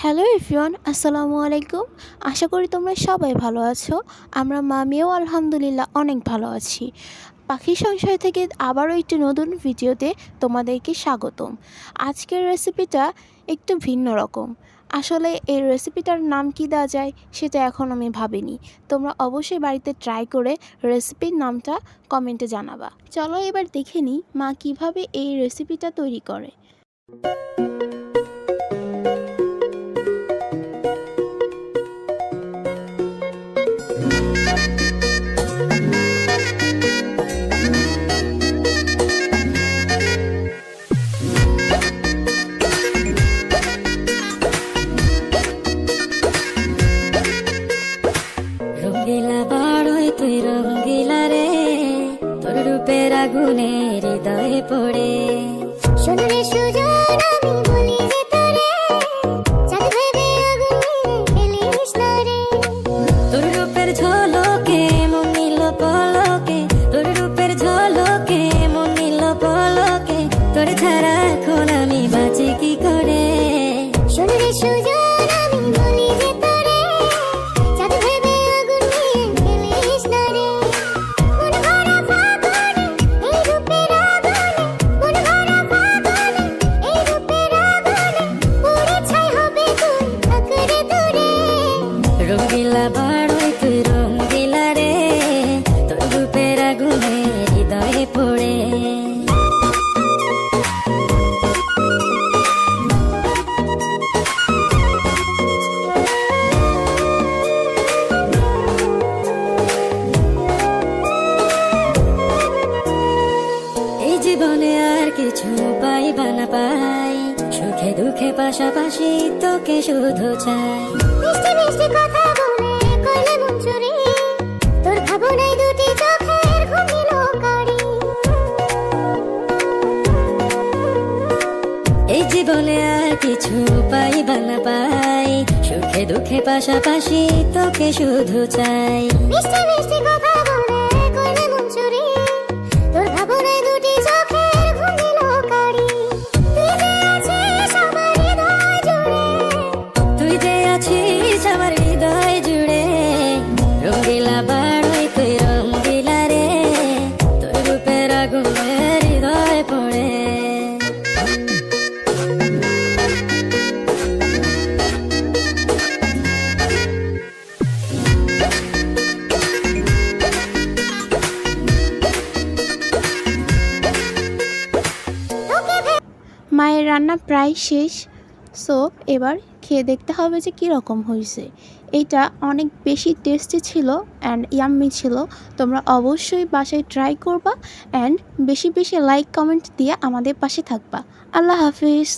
Hello everyone আসসালামু আলাইকুম আশা করি তোমরা সবাই ভালো আছো। আমরা মামিও আলহামদুলিল্লাহ অনেক ভালো আছি। পাখি সংশয় থেকে আবারও একটি নতুন ভিডিওতে তোমাদেরকে স্বাগতম। আজকের রেসিপিটা একটু ভিন্ন রকম। আসলে এই রেসিপিটার নাম কি দেওয়া যায় সেটা এখন আমি ভাবিনি। তোমরা অবশ্যই বাড়িতে ট্রাই করে রেসিপির নামটা কমেন্টে জানাবা। চলো এবার দেখে নিই মা কীভাবে এই রেসিপিটা তৈরি করে। রঙ্গিলা বাড়ই তুই রঙ্গিলা রে। তোর রূপের আগুনে হৃদয়ে পড়ে। সোনারে সুজন আমি বলি যে তোরে চাঁদ ভেবে আগুন নিয়ে না রে। তোর রূপের ঝলকে মন নিল পলকে তোর রূপের ঝলকে মন নিল পলকে তোর ছাড়া এখন আমি বাঁচি কি করে? সোনারে সুজন রঙ্গিলা বাড়ই তুই রে এই জীবনে আর কিছু পাইবা না পাই, সুখে দুঃখে পাশাপাশি তোকে শুধু চাই। মিষ্টি মিষ্টি কথা বলে এই জীবনে আর কিছু পাইবা না পাই। সুখে দুঃখে পাশাপাশি তোকে শুধু চাই। মিষ্টি মিষ্টি কথা বলে মায়ের রান্না প্রায় শেষ। সো, এবার খেয়ে দেখতে হবে যে কীরকম হয়েছে। এটা অনেক বেশি টেস্টি ছিল অ্যান্ড ইয়াম্মি ছিল। তোমরা অবশ্যই বাসায় ট্রাই করবা অ্যান্ড বেশি বেশি লাইক কমেন্ট দিয়ে আমাদের পাশে থাকবা। আল্লাহ হাফিজ।